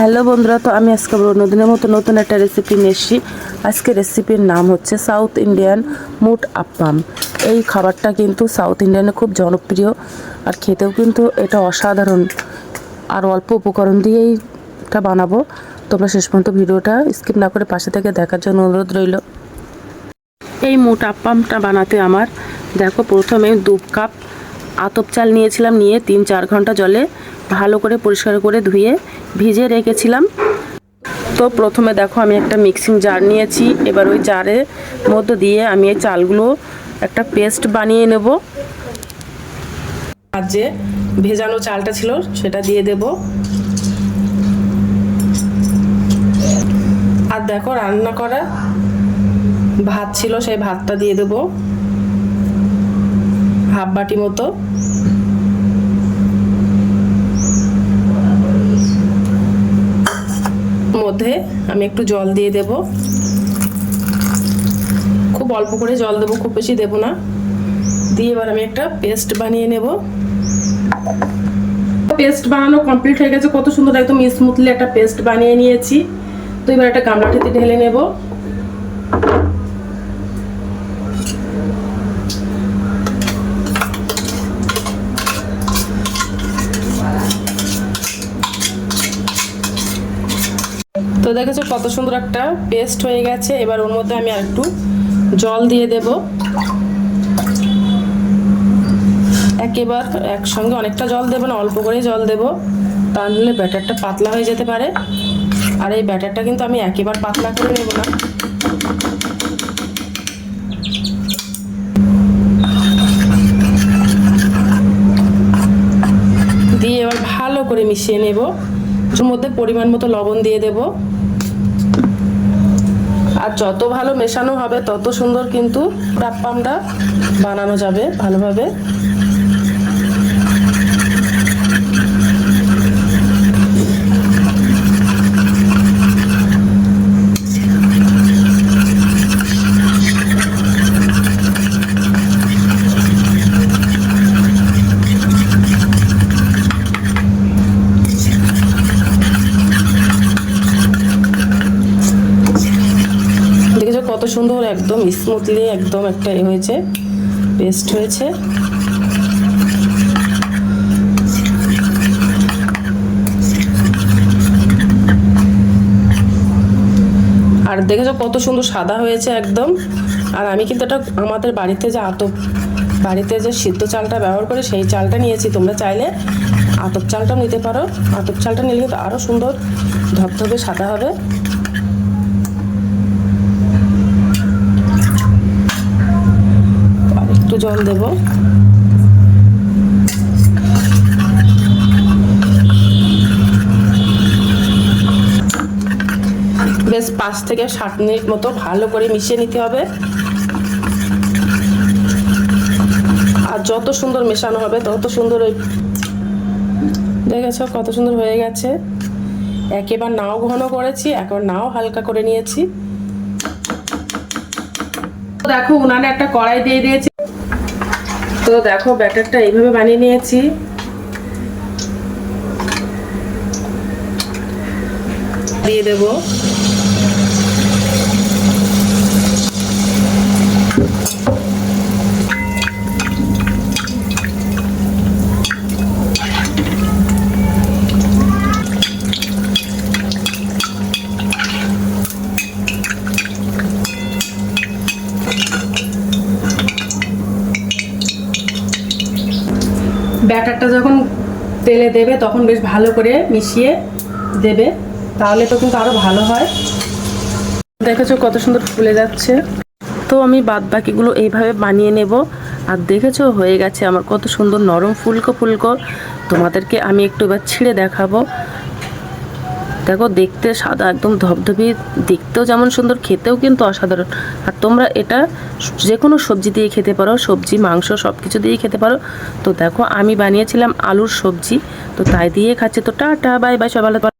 Hello বন্ধুরা, তো আমি আজকে বলব নতুনের মতো নতুন একটা রেসিপি নিয়ে এসেছি। আজকে রেসিপির নাম হচ্ছে সাউথ ইন্ডিয়ান মুট আপ্পাম এই খাবারটা কিন্তু সাউথ ইন্ডিয়ানে খুব জনপ্রিয় আর খেতেও কিন্তু এটা অসাধারণ। আর অল্প উপকরণ দিয়েই এটা বানাবো। তোমরা শেষ পর্যন্ত ভিডিওটা স্কিপ না করে পাশে থেকে দেখার জন্য অনুরোধ রইল। এই মুট আপ্পামটা বানাতে আমার, দেখো প্রথমে দু কাপ আতপ চাল নিয়েছিলাম নিয়ে তিন চার ঘণ্টা জলে ভালো করে পরিষ্কার করে ধুয়ে ভিজে রেখেছিলাম। তো প্রথমে দেখো আমি একটা মিক্সিং জার নিয়েছি, এবার ওই জারের মধ্যে দিয়ে আমি এই চালগুলো একটা পেস্ট বানিয়ে নেব। আর যে ভেজানো চালটা ছিল সেটা দিয়ে দেব। আর দেখো রান্না করা ভাত ছিল, সেই ভাতটা দিয়ে দেব। হাফ বাটি মতো। মধ্যে আমি একটু জল দিয়ে দেব। খুব অল্প করে জল দেবো, খুব বেশি দেব না। দিয়ে এবার আমি একটা পেস্ট বানিয়ে নেব। পেস্ট বানানো কমপ্লিট হয়ে গেছে। কত সুন্দর একদম স্মুথলি একটা পেস্ট বানিয়ে নিয়েছি। তো এবার একটা গামলাটিতে ঢেলে নেব। দেখেছ কত সুন্দর একটা পেস্ট হয়ে গেছে। এবার ওর মধ্যে আমি আর একটু জল দিয়ে দেব। একেবার একসঙ্গে অনেকটা জল দেবো না, অল্প করে জল দেব। তা তাহলে ব্যাটারটা পাতলা হয়ে যেতে পারে। আর এই ব্যাটারটা কিন্তু আমি একেবার পাতলা করে নেব না। দিয়ে এবার ভালো করে মিশিয়ে নেব। মধ্যে পরিমাণ মতো লবণ দিয়ে দেব। আর যত ভালো মেশানো হবে তত সুন্দর কিন্তু ডাপ্পামটা বানানো যাবে ভালোভাবে দেখেছ কত সুন্দর একদম স্মুথলি একদম একটা এ হয়েছে, পেস্ট হয়েছে। আর দেখেছ কত সুন্দর সাদা হয়েছে একদম? আর আমি কিন্তু এটা আমাদের বাড়িতে যে আতপ, বাড়িতে যে সিদ্ধ চালটা ব্যবহার করে সেই চালটা নিয়েছি। তোমরা চাইলে আতপ চালটা নিতে পারো। আতপ চালটা নিলে কিন্তু আরও সুন্দর ধপধপে সাদা হবে আর একটু জল দেব। বেশ পাঁচ থেকে সাত মিনিট মতো ভালো করে মিশিয়ে নিতে হবে। আর যত সুন্দর মেশানো হবে, তত সুন্দর ওই দেখেছ কত সুন্দর হয়ে গেছে। একেবার নাও ঘন করেছি, একবার নাও হালকা করে নিয়েছি। দেখো উনানে একটা কড়াই দিয়ে দিয়েছি। তো দেখো ব্যাটারটা এইভাবে বানিয়ে নিয়েছি। দিয়ে দেব। ব্যাটারটা যখন তেলে দেবে, তখন বেশ ভালো করে মিশিয়ে দেবে। তাহলে তো কিন্তু আরও ভালো হয়। দেখেছ কত সুন্দর ফুলে যাচ্ছে। তো আমি বাদ বাকিগুলো এইভাবে বানিয়ে নেব। আর দেখেছ, হয়ে গেছে আমার কত সুন্দর নরম ফুলকো ফুলকো। তোমাদেরকে আমি একটু এবার ছিঁড়ে দেখাবো। দেখো দেখতে সাদা, একদম ধবধবি, দেখতেও যেমন সুন্দর, খেতেও কিন্তু অসাধারণ। আর তোমরা এটা যে কোনো সবজি দিয়ে খেতে পারো, সবজি, মাংস সব কিছু দিয়ে খেতে পারো। তো দেখো, আমি বানিয়েছিলাম আলুর সবজি। তো তাই দিয়ে খাচ্ছে। তো টাটা, বাই বাই, সবাই ভালো।